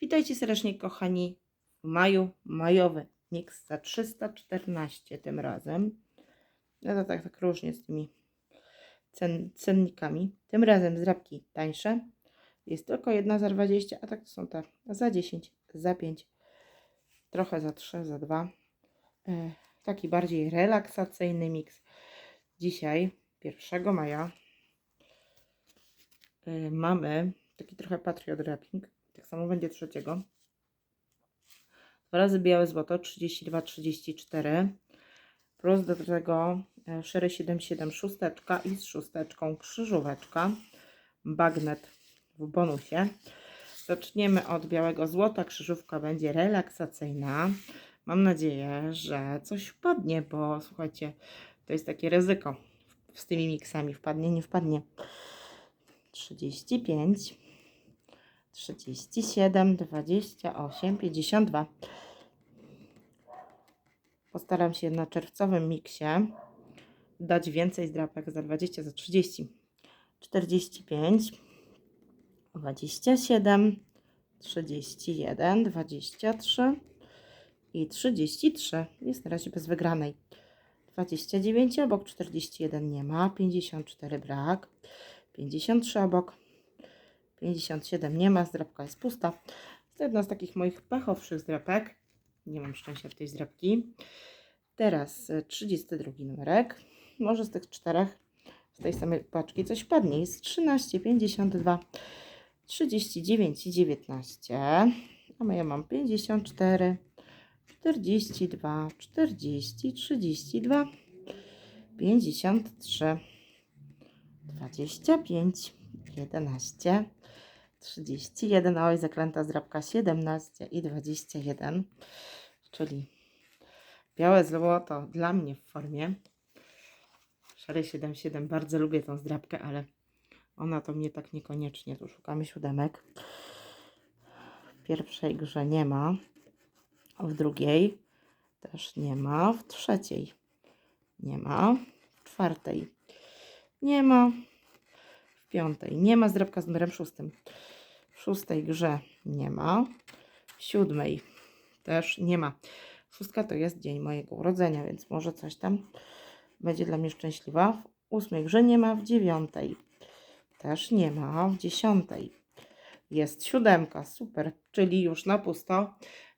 Witajcie serdecznie kochani w maju, majowy miks za 314 tym razem. No to tak, tak różnie z tymi cen, cennikami. Tym razem zrabki tańsze. Jest tylko jedna za 20, a tak to są te za 10, za 5, trochę za 3, za 2. E, taki bardziej relaksacyjny miks. Dzisiaj, 1 maja, e, mamy taki trochę patriot wrapping. Tak samo będzie trzeciego. Dwa razy białe złoto 32, 34. Plus do tego e, Sherry 77 szósteczka i z szósteczką krzyżóweczka. Bagnet w bonusie. Zaczniemy od białego złota. Krzyżówka będzie relaksacyjna. Mam nadzieję, że coś wpadnie, bo słuchajcie, to jest takie ryzyko z tymi miksami. Wpadnie, nie wpadnie. 35, 37, 28, 52. Postaram się na czerwcowym miksie dać więcej zdrapek za 20, za 30, 45, 27, 31, 23 i 33. Jest na razie bez wygranej. 29 obok, 41 nie ma, 54 brak, 53 obok, 57 nie ma, zdrapka jest pusta. To jedna z takich moich pechowszych zdrapek. Nie mam szczęścia w tej zdrapki. Teraz e, 32 numerek. Może z tych czterech, z tej samej paczki coś padnie. Jest 13, 52, 39 i 19. A ja mam 54, 42, 40, 32, 53, 25, 11, 31, oj, zaklęta zdrabka 17 i 21, czyli białe złoto dla mnie w formie. Szary 77, bardzo lubię tą zdrabkę, ale ona to mnie tak niekoniecznie. Tu szukamy siódemek. W pierwszej grze nie ma, w drugiej też nie ma, w trzeciej nie ma, w czwartej nie ma, piątej nie ma, zdrabka z numerem szóstym. W szóstej grze nie ma. W siódmej też nie ma. Szóstka to jest dzień mojego urodzenia, więc może coś tam będzie dla mnie szczęśliwa. W ósmej grze nie ma. W dziewiątej też nie ma. W dziesiątej jest siódemka. Super, czyli już na pusto.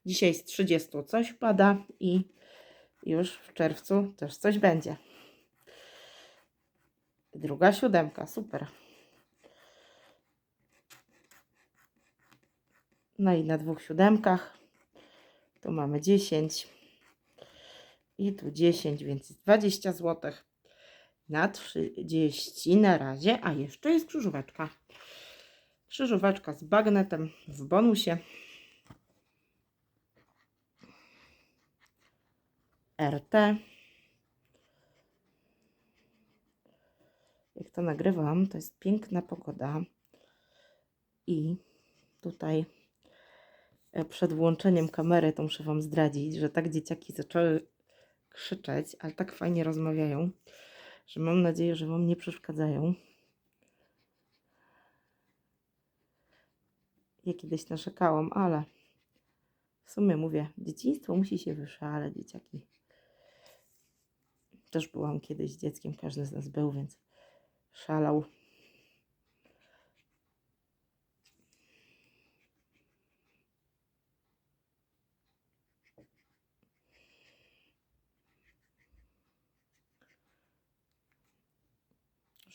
Dzisiaj z 30 coś pada i już w czerwcu też coś będzie. Druga siódemka, super. No i na dwóch siódemkach tu mamy 10 i tu 10, więc jest 20 zł na 30 na razie, a jeszcze jest krzyżóweczka. Krzyżóweczka z bagnetem w bonusie. RT. Jak to nagrywam, to jest piękna pogoda i tutaj przed włączeniem kamery, to muszę Wam zdradzić, że tak dzieciaki zaczęły krzyczeć, ale tak fajnie rozmawiają, że mam nadzieję, że Wam nie przeszkadzają. Ja kiedyś narzekałam, ale w sumie mówię, dzieciństwo musi się wyszaleć, dzieciaki. Też byłam kiedyś dzieckiem, każdy z nas był, więc szalał.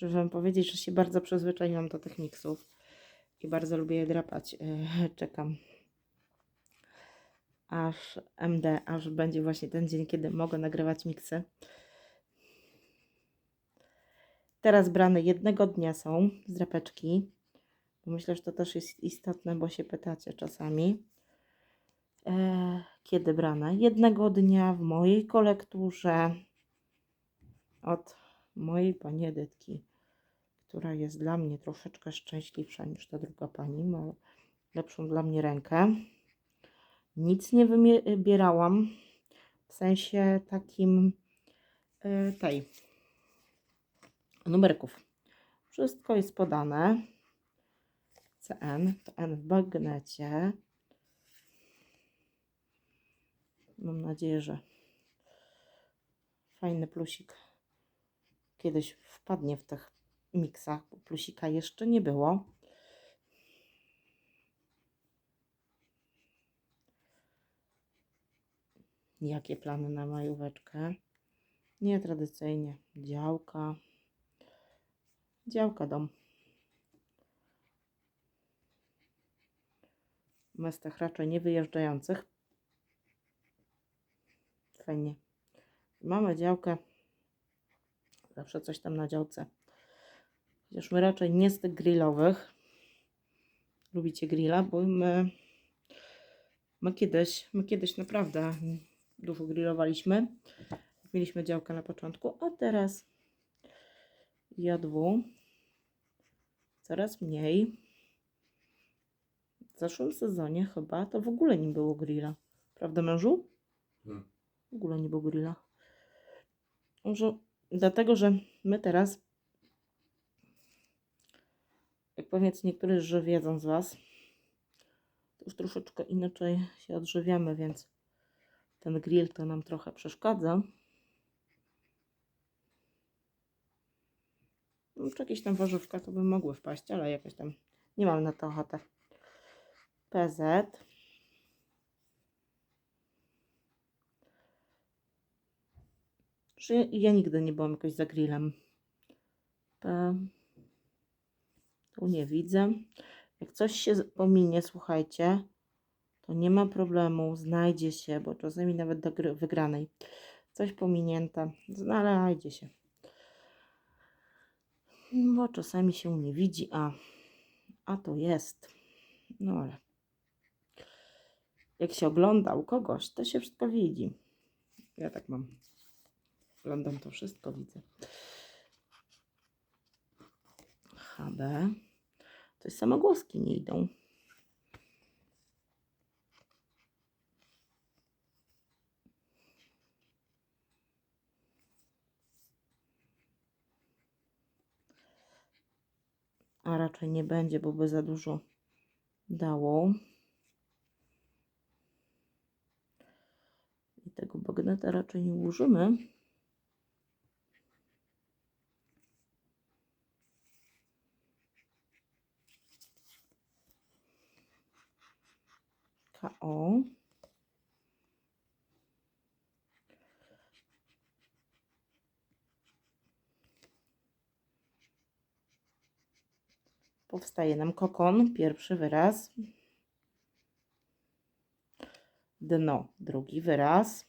Muszę Wam powiedzieć, że się bardzo przyzwyczaiłam do tych miksów i bardzo lubię je drapać. E, Czekam aż MD, aż będzie właśnie ten dzień, kiedy mogę nagrywać miksy. Teraz brane jednego dnia są z drapeczki. Myślę, że to też jest istotne, bo się pytacie czasami. E, kiedy brane? Jednego dnia w mojej kolekturze od mojej pani Edytki, która jest dla mnie troszeczkę szczęśliwsza niż ta druga pani, ma lepszą dla mnie rękę. Nic nie wybierałam w sensie takim yy, tej numerków. Wszystko jest podane. CN, to N w bagnecie. Mam nadzieję, że fajny plusik kiedyś wpadnie w tych miksach, bo plusika jeszcze nie było. Jakie plany na majóweczkę? Nie tradycyjnie. Działka. Działka dom. Tych raczej nie wyjeżdżających. Fajnie. Mamy działkę. Zawsze coś tam na działce. Chociaż my raczej nie z tych grillowych. Lubicie grilla, bo my, my kiedyś, my kiedyś naprawdę dużo grillowaliśmy. Mieliśmy działkę na początku, a teraz jadwu coraz mniej. W zeszłym sezonie chyba to w ogóle nie było grilla. Prawda mężu? Hmm. W ogóle nie było grilla. Może dlatego, że my teraz, jak pewnie niektórzy że wiedzą z Was, to już troszeczkę inaczej się odżywiamy, więc ten grill to nam trochę przeszkadza. No, czy jakieś tam warzywka to by mogły wpaść, ale jakoś tam nie mam na to ochotę. PZ. Ja, ja nigdy nie byłam jakoś za grillem. Tu nie widzę. Jak coś się pominie, słuchajcie, to nie ma problemu, znajdzie się, bo czasami nawet do gry wygranej. Coś pominięte, znajdzie się. Bo czasami się nie widzi, a, a to jest. No ale jak się ogląda u kogoś, to się wszystko widzi. Ja tak mam. Oglądam to wszystko, widzę. HB. Coś samogłoski nie idą. A raczej nie będzie, bo by za dużo dało. I tego bagneta raczej nie ułożymy. KO. Powstaje nam kokon, pierwszy wyraz. Dno, drugi wyraz.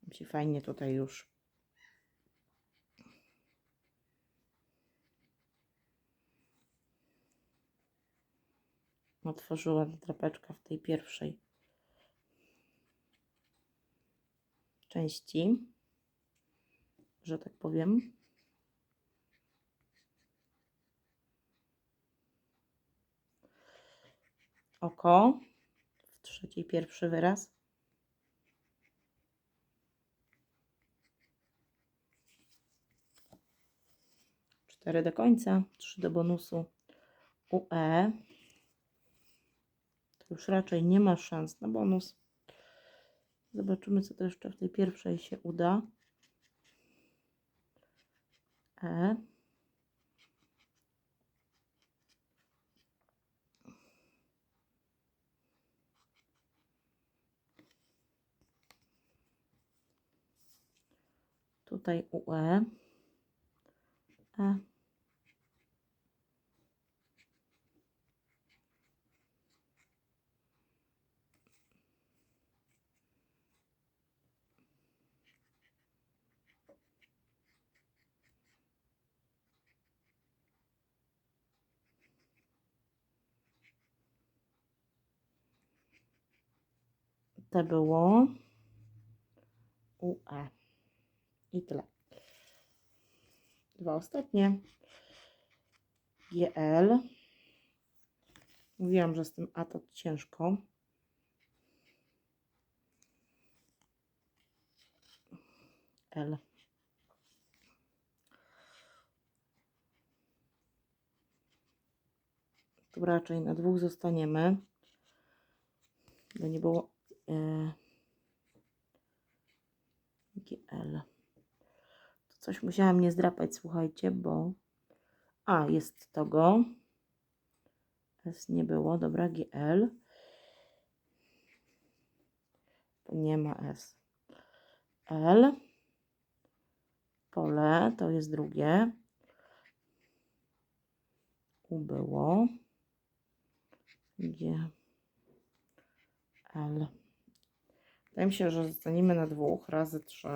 Tam się fajnie tutaj już otworzyła drapeczka w tej pierwszej części, że tak powiem. Oko w trzeciej pierwszy wyraz. Cztery do końca, trzy do bonusu. UE już raczej nie ma szans na bonus. Zobaczymy, co to jeszcze w tej pierwszej się uda. E. Tutaj UE. E. To było UE. I tyle. Dwa ostatnie. GL. Mówiłam, że z tym A to ciężko. L. Tu raczej na dwóch zostaniemy. By nie było e, GL. To coś musiałam nie zdrapać, słuchajcie, bo... A, jest to go. S nie było, dobra, GL. To nie ma S. L. Pole, to jest drugie. U było. G. L. Wydaje mi się, że zostaniemy na dwóch razy trzy.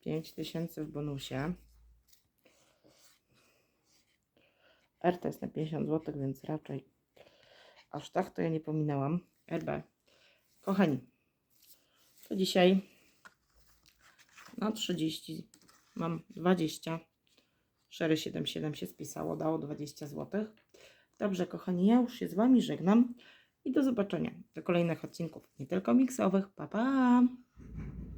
5 tysięcy w bonusie. R to jest na 50 zł, więc raczej aż tak to ja nie pominęłam. RB. Kochani, to dzisiaj na 30 mam 20. 477 się spisało, dało 20 zł. Dobrze, kochani, ja już się z Wami żegnam i do zobaczenia do kolejnych odcinków, nie tylko miksowych. Pa, pa!